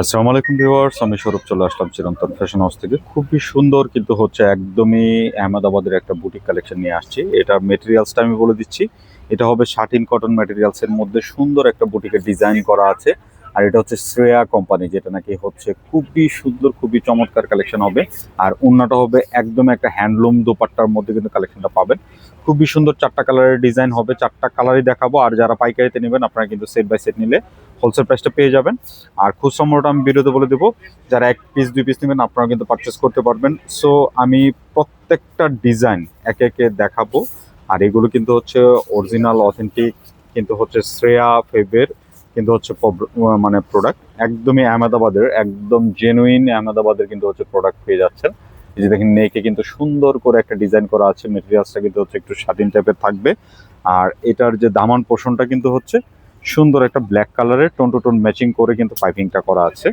আসসালামু আলাইকুম ভিউয়ার্স, আমি সৌরভ চলে আসলাম চিরন্তন ফ্যাশন হাউস থেকে। খুবই সুন্দর কিন্তু হচ্ছে একদমই আহমেদাবাদের একটা বুটিক কালেকশন নিয়ে আসছি। এটা মেটেরিয়ালসটা আমি বলে দিচ্ছি। এটা হবে শার্টিন কটন ম্যাটেরিয়ালসের মধ্যে সুন্দর একটা বুটিকের ডিজাইন করা আছে। আর এটা হচ্ছে শ্রেয়া কোম্পানি যেটা নাকি হচ্ছে খুবই সুন্দর, খুবই চমৎকার কালেকশন হবে। আর অন্যটা হবে একদম একটা হ্যান্ডলুম দোপাট্টার মধ্যে কিন্তু কালেকশনটা পাবেন। খুবই সুন্দর চারটা কালারের ডিজাইন হবে। চারটা কালারই দেখাবো। আর যারা পাইকারিতে নেবেন, আপনারা কিন্তু সেট বাই সেট নিলে হোলসেল প্রাইসটা পেয়ে যাবেন। আর খুচরা মূল্যটা আমি ভিডিওতে বলে দেবো, যারা এক পিস দুই পিস নেবেন আপনারা কিন্তু পারচেস করতে পারবেন। সো আমি প্রত্যেকটা ডিজাইন একে একে দেখাবো। আর এগুলো কিন্তু হচ্ছে অরিজিনাল অথেন্টিক কিন্তু হচ্ছে শ্রেয়া ফেবের কিন্তু হচ্ছে মানে প্রোডাক্ট একদমই আহমেদাবাদের, একদম জেনুইন আহমেদাবাদের কিন্তু হচ্ছে প্রোডাক্ট পেয়ে যাচ্ছেন। এই যে দেখেন নেকে কিন্তু সুন্দর করে একটা ডিজাইন করা আছে। মেটেরিয়ালসটা কিন্তু হচ্ছে একটু স্বাধীন টাইপের থাকবে। আর এটার যে দামান পোষণটা কিন্তু হচ্ছে সুন্দর একটা ব্ল্যাক কালারের টোন টু টোন ম্যাচিং করে কিন্তু পাইপিংটা করা আছে।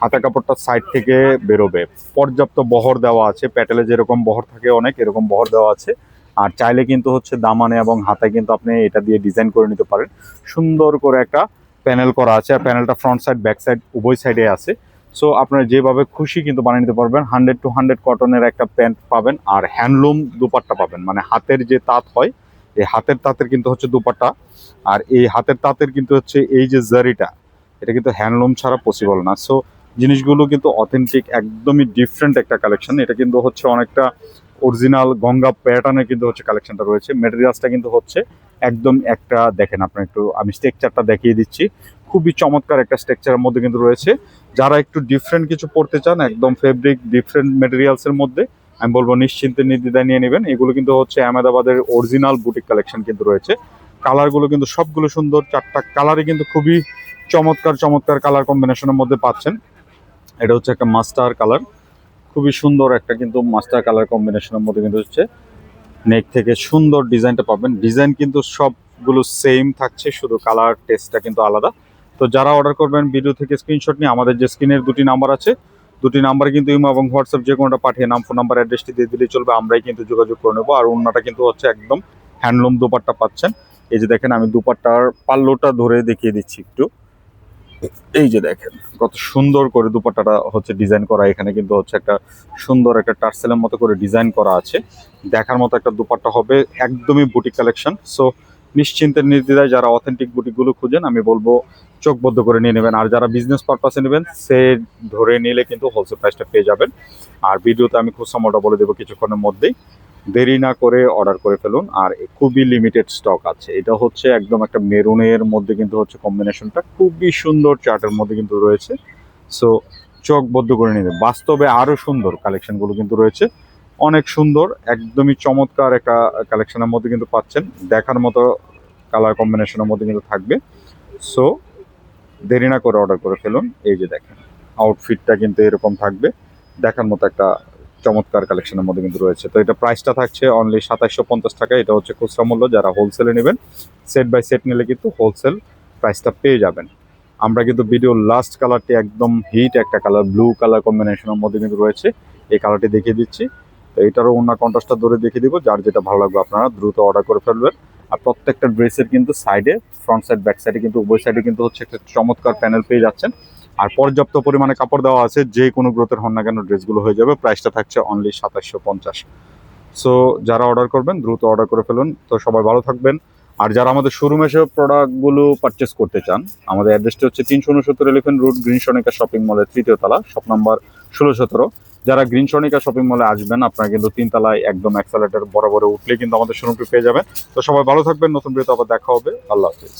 হাতা কাপড়টা সাইড থেকে বেরোবে। পর্যাপ্ত বহর দেওয়া আছে। প্যাটেলে যেরকম বহর থাকে অনেক, এরকম বহর দেওয়া আছে। আর চাইলে কিন্তু হচ্ছে দামানে এবং হাতায় কিন্তু আপনি এটা দিয়ে ডিজাইন করে নিতে পারেন। সুন্দর করে একটা প্যানেল করা আছে। আর প্যানেলটা ফ্রন্ট সাইড ব্যাক সাইড উভয় সাইডে আছে। সো আপনারা যেভাবে খুশি কিন্তু বানিয়ে নিতে পারবেন। হান্ড্রেড টু হান্ড্রেড কটনের একটা প্যান্ট পাবেন আর হ্যান্ডলুম দুপাট্টা পাবেন। মানে হাতের যে তাঁত হয় এই হাতের তাঁতের কিন্তু হচ্ছে দুপাট্টা আর এই হাতের তাঁতের কিন্তু হচ্ছে এই যে জারিটা, এটা কিন্তু হ্যান্ডলুম ছাড়া পসিবল না। সো জিনিসগুলো কিন্তু অথেন্টিক একদমই ডিফারেন্ট একটা কালেকশন এটা কিন্তু হচ্ছে অনেকটা অরিজিনাল গঙ্গা প্যাটার্নে কিন্তু হচ্ছে কালেকশনটা রয়েছে। মেটেরিয়ালসটা কিন্তু হচ্ছে একদম একটা, দেখেন আপনার একটু, আমি স্ট্রাকচারটা দেখিয়ে দিচ্ছি। খুবই চমৎকার একটা স্ট্রাকচারের মধ্যে কিন্তু রয়েছে। যারা একটু ডিফারেন্ট কিছু পড়তে চান, একদম ফেব্রিক ডিফারেন্ট মেটেরিয়ালসের মধ্যে আমি বলব নিশ্চিন্তে নির্দ্বিধায় নিয়ে নেবেন। এগুলো কিন্তু হচ্ছে আহমেদাবাদের অরিজিনাল বুটিক কালেকশন কিন্তু রয়েছে। কালারগুলো কিন্তু সবগুলো সুন্দর। চারটা কালারই কিন্তু খুবই চমৎকার চমৎকার কালার কম্বিনেশনের মধ্যে পাচ্ছেন। এটা হচ্ছে একটা মাস্টার কালার খুবই সুন্দর একটা কিন্তু মাস্টার কালার কম্বিনেশনের মধ্যে কিন্তু হচ্ছে নেক থেকে সুন্দর ডিজাইনটা পাবেন। ডিজাইন কিন্তু সবগুলো সেম থাকছে, শুধু কালার টেস্টটা কিন্তু আলাদা। তো যারা অর্ডার করবেন ভিডিও থেকে স্ক্রিনশট নিয়ে, আমাদের যে স্ক্রিনের দুটি নাম্বার আছে দুটি নাম্বার কিন্তু ইমো এবং হোয়াটসঅ্যাপ যে কোনোটা পাঠিয়ে নাম, ফোন নাম্বার, অ্যাড্রেসটি দিয়ে দিলেই চলবে, আমরাই কিন্তু যোগাযোগ করে নেব। আর অন্যটা কিন্তু হচ্ছে একদম হ্যান্ডলুম দুপাট্টা পাচ্ছেন। এই যে দেখেন, আমি দুপাট্টার পাল্লোটা ধরে দেখিয়ে দিচ্ছি একটু। এই যে দেখেন, কত সুন্দর করে দুপাট্টাটা হচ্ছে ডিজাইন করা। এখানে কিন্তু হচ্ছে একটা সুন্দর একটা টার্সেলের মতো করে ডিজাইন করা আছে। দেখার মতো একটা দুপাট্টা হবে, একদমই বুটিক কালেকশন। সো নিশ্চিন্তে নির্দ্বিধায় যারা অথেন্টিক বুটিকগুলো খুঁজেন, আমি বলব চোখ বদ্ধ করে নিয়ে নেবেন। আর যারা বিজনেস পারপাসে নেবেন, সে ধরে নিলে কিন্তু হোলসেল প্রাইসটা পেয়ে যাবেন। আর ভিডিওতে আমি খুব সময়টা বলে দেবো কিছুক্ষণের মধ্যেই। দেরি না করে অর্ডার করে ফেলুন। আর খুবই লিমিটেড স্টক আছে। এটা হচ্ছে একদম একটা মেরুনের মধ্যে কিন্তু হচ্ছে কম্বিনেশনটা খুবই সুন্দর চার্টের মধ্যে কিন্তু রয়েছে। সো চোখ বদ্ধ করে নিতে বাস্তবে আরও সুন্দর কালেকশনগুলো কিন্তু রয়েছে। অনেক সুন্দর, একদমই চমৎকার একটা কালেকশনের মধ্যে কিন্তু পাচ্ছেন। দেখার মতো কালার কম্বিনেশনের মধ্যে কিন্তু থাকবে। সো দেরি না করে অর্ডার করে ফেলুন। এই যে দেখেন আউটফিটটা কিন্তু এরকম থাকবে। দেখার মতো একটা চমৎকার কালেকশনের মধ্যে কিন্তু রয়েছে। তো এটা প্রাইসটা থাকছে অনলি সাতাশশো পঞ্চাশ টাকা। এটা হচ্ছে খুচরা মূল্য, যারা হোলসেলে নেবেন সেট বাই সেট নিলে কিন্তু হোলসেল প্রাইসটা পেয়ে যাবেন। আমরা কিন্তু ভিডিওর লাস্ট কালারটি একদম হিট একটা কালার ব্লু কালার কম্বিনেশনের মধ্যে কিন্তু রয়েছে। এই কালারটি দেখিয়ে দিচ্ছি। তো এটারও অন্য কন্ট্রাস্টটা ধরে দেখিয়ে দিব, যার যেটা ভালো লাগবে আপনারা দ্রুত অর্ডার করে ফেলবেন। আর প্রত্যেকটা ড্রেসের কিন্তু সাইডে ফ্রন্ট সাইড ব্যাক সাইডে কিন্তু উভয় সাইডে কিন্তু হচ্ছে একটা চমৎকার প্যানেল পেয়ে যাচ্ছেন। আর পর্যাপ্ত পরিমাণে কাপড় দেওয়া আছে, যে কোনো গ্রোথের হন না কেন ড্রেসগুলো হয়ে যাবে। প্রাইসটা থাকছে অনলি সাতাশশো পঞ্চাশ। সো যারা অর্ডার করবেন, দ্রুত অর্ডার করে ফেলুন। তো সবাই ভালো থাকবেন। আর যারা আমাদের শোরুমে এসে প্রোডাক্টগুলো পারচেস করতে চান, আমাদের অ্যাড্রেসটা হচ্ছে তিনশো উনসত্তর এলিফেন্ট রুট গ্রিন সনিকা শপিং মলের তৃতীয় তলা শপ নাম্বার ষোলো সতেরো। যারা গ্রিন সনিকা শপিং মলে আসবেন, আপনারা কিন্তু তিনতলায় একদম অ্যাক্সালেটার বরাবর উঠলে কিন্তু আমাদের শোরুমটি পেয়ে যাবেন। তো সবাই ভালো থাকবেন, নতুন ভিডিওতে আবার দেখা হবে। আল্লাহ হাফিজ।